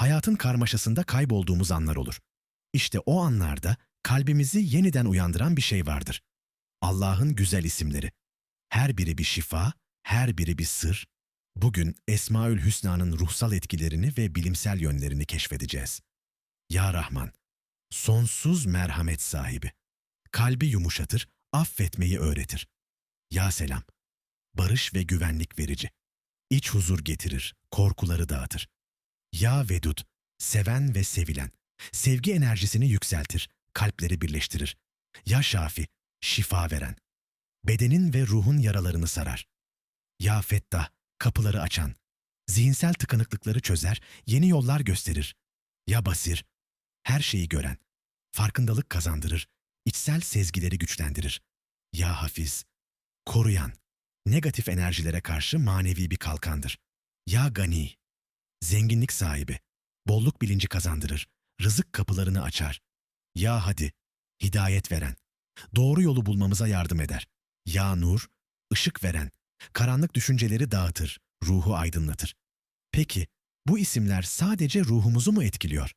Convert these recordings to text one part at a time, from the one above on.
hayatın karmaşasında kaybolduğumuz anlar olur. İşte o anlarda kalbimizi yeniden uyandıran bir şey vardır. Allah'ın güzel isimleri. Her biri bir şifa, her biri bir sır. Bugün Esmaül Hüsna'nın ruhsal etkilerini ve bilimsel yönlerini keşfedeceğiz. Ya Rahman, sonsuz merhamet sahibi. Kalbi yumuşatır, affetmeyi öğretir. Ya Selam, barış ve güvenlik verici. İç huzur getirir, korkuları dağıtır. Ya Vedud, seven ve sevilen. Sevgi enerjisini yükseltir, kalpleri birleştirir. Ya Şafi, şifa veren. Bedenin ve ruhun yaralarını sarar. Ya Fettah, kapıları açan. Zihinsel tıkanıklıkları çözer, yeni yollar gösterir. Ya Basir, her şeyi gören. Farkındalık kazandırır, içsel sezgileri güçlendirir. Ya Hafiz, koruyan. Negatif enerjilere karşı manevi bir kalkandır. Ya Gani, zenginlik sahibi, bolluk bilinci kazandırır, rızık kapılarını açar. Ya Hadi, hidayet veren, doğru yolu bulmamıza yardım eder. Ya Nur, ışık veren, karanlık düşünceleri dağıtır, ruhu aydınlatır. Peki, bu isimler sadece ruhumuzu mu etkiliyor?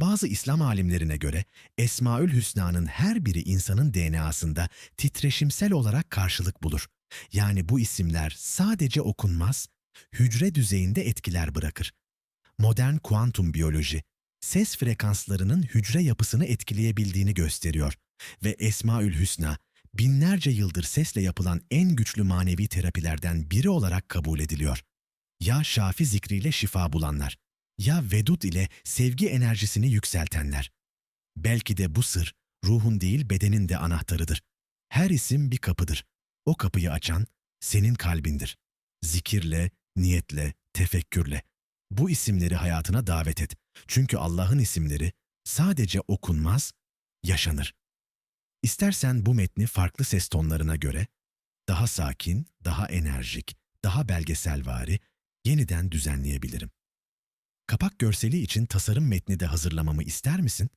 Bazı İslam alimlerine göre Esmaül Hüsna'nın her biri insanın DNA'sında titreşimsel olarak karşılık bulur. Yani bu isimler sadece okunmaz, hücre düzeyinde etkiler bırakır. Modern kuantum biyoloji, ses frekanslarının hücre yapısını etkileyebildiğini gösteriyor ve Esmaül Hüsna, binlerce yıldır sesle yapılan en güçlü manevi terapilerden biri olarak kabul ediliyor. Ya Şafi zikriyle şifa bulanlar, ya Vedud ile sevgi enerjisini yükseltenler. Belki de bu sır, ruhun değil bedenin de anahtarıdır. Her isim bir kapıdır. O kapıyı açan senin kalbindir. Zikirle, niyetle, tefekkürle. Bu isimleri hayatına davet et. Çünkü Allah'ın isimleri sadece okunmaz, yaşanır. İstersen bu metni farklı ses tonlarına göre daha sakin, daha enerjik, daha belgeselvari yeniden düzenleyebilirim. Kapak görseli için tasarım metni de hazırlamamı ister misin?